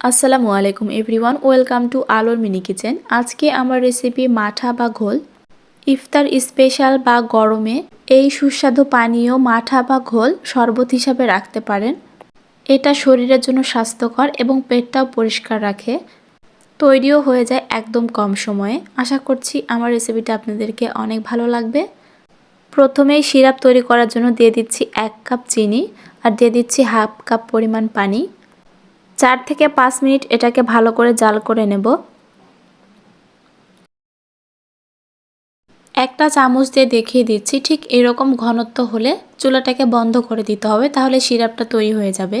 আসসালামু আলাইকুম everyone, welcome to আলোর মিনি কিচেন। আজকে আমার রেসিপি মাঠা বা ঘোল। ইফতার স্পেশাল বা গরমে এই সুস্বাদু পানীয় মাঠা বা ঘোল শরবত হিসাবে রাখতে পারেন। এটা শরীরের জন্য স্বাস্থ্যকর এবং পেটটাও পরিষ্কার রাখে। তৈরিও হয়ে যায় একদম কম সময়ে। আশা করছি আমার রেসিপিটা আপনাদেরকে অনেক ভালো লাগবে। প্রথমেই সিরাপ তৈরি করার জন্য দিয়ে দিচ্ছি এক কাপ চিনি আর দিয়ে দিচ্ছি হাফ কাপ পরিমাণ পানি। চার থেকে পাঁচ মিনিট এটাকে ভালো করে জাল করে নেব। একটা চামচ দিয়ে দেখিয়ে দিচ্ছি, ঠিক এরকম ঘনত্ব হলে চুলাটাকে বন্ধ করে দিতে হবে, তাহলে সিরাপটা তৈরি হয়ে যাবে।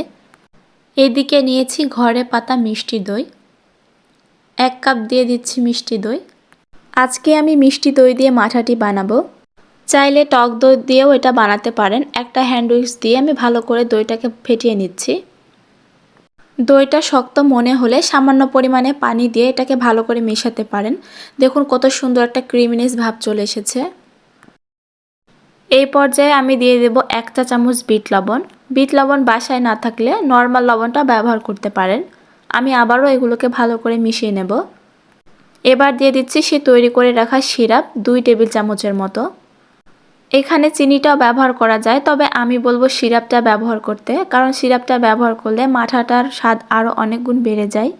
এদিকে নিয়েছি ঘরে পাতা মিষ্টি দই। এক কাপ দিয়ে দিচ্ছি মিষ্টি দই। আজকে আমি মিষ্টি দই দিয়ে মাঠাটি বানাবো। চাইলে টক দই দিয়েও এটা বানাতে পারেন। একটা হ্যান্ড উইক্স দিয়ে আমি ভালো করে দইটাকে ফেটিয়ে নিচ্ছি। দইটা শক্ত মনে হলে সামান্য পরিমাণে পানি দিয়ে এটাকে ভালো করে মেশাতে পারেন। দেখুন কত সুন্দর একটা ক্রিমিনেস ভাব চলে এসেছে। এই পর্যায়ে আমি দিয়ে দেব এক চা চামচ বিট লবণ। বিট লবণ বাসায় না থাকলে নর্মাল লবণটা ব্যবহার করতে পারেন। আমি আবারও এগুলোকে ভালো করে মিশিয়ে নেব। এবার দিয়ে দিচ্ছি সে তৈরি করে রাখা সিরাপ দুই টেবিল চামচের মতো। এখানে চিনিটাও ব্যবহার করা যায়, তবে আমি বলব সিরাপটা ব্যবহার করতে, কারণ সিরাপটা ব্যবহার করলে মাঠাটার স্বাদ আরও অনেক গুণ বেড়ে যায়।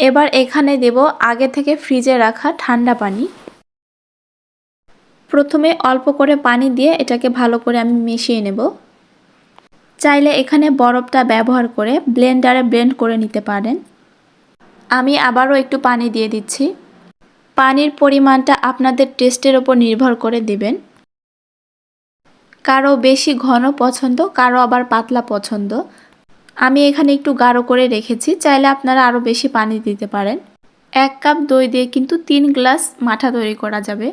এবার এখানে দেব আগে থেকে ফ্রিজে রাখা ঠান্ডা পানি। প্রথমে অল্প করে পানি দিয়ে এটাকে ভালো করে আমি মিশিয়ে নেব। চাইলে এখানে বরফটা ব্যবহার করে ব্লেন্ডারে ব্লেন্ড করে নিতে পারেন। আমি আবারও একটু পানি দিয়ে দিচ্ছি। পানির পরিমাণটা আপনাদের টেস্টের ওপর নির্ভর করে দেবেন। কারও বেশি ঘন পছন্দ, কারও আবার পাতলা পছন্দ। আমি এখানে একটু গাঢ় করে রেখেছি, চাইলে আপনারা আরও বেশি পানি দিতে পারেন। এক কাপ দই দিয়ে কিন্তু তিন গ্লাস মাঠা তৈরি করা যাবে।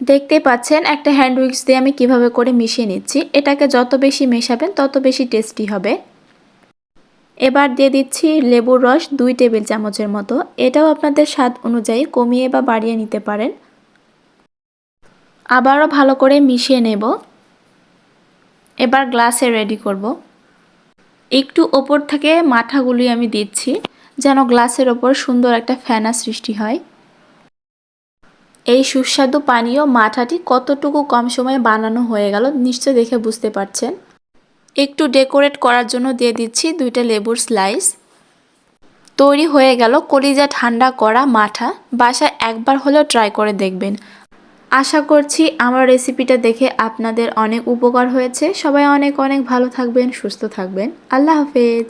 দেখতে পাচ্ছেন, একটা হ্যান্ড উইক্স দিয়ে আমি কীভাবে করে মিশিয়ে নিচ্ছি। এটাকে যত বেশি মেশাবেন, তত বেশি টেস্টি হবে। এবার দিয়ে দিচ্ছি লেবুর রস দুই টেবিল চামচের মতো। এটাও আপনাদের স্বাদ অনুযায়ী কমিয়ে বা বাড়িয়ে নিতে পারেন। আবারও ভালো করে মিশিয়ে নেব। এবার গ্লাসে রেডি করব। একটু ওপর থেকে মাথাগুলি আমি দিচ্ছি, যেন গ্লাসের ওপর সুন্দর একটা ফ্যানা সৃষ্টি হয়। এই সুস্বাদু পানীয় মাঠাটি কতটুকু কম সময়ে বানানো হয়ে গেল নিশ্চয় দেখে বুঝতে পারছেন। একটু ডেকোরেট করার জন্য দিয়ে দিচ্ছি দুইটা লেবুর স্লাইস। তৈরি হয়ে গেল কলিজা ঠান্ডা করা মাঠা। বাসায় একবার হলেও ট্রাই করে দেখবেন। আশা করছি আমার রেসিপিটা দেখে আপনাদের অনেক উপকার হয়েছে। সবাই অনেক অনেক ভালো থাকবেন, সুস্থ থাকবেন। আল্লাহ হাফেজ।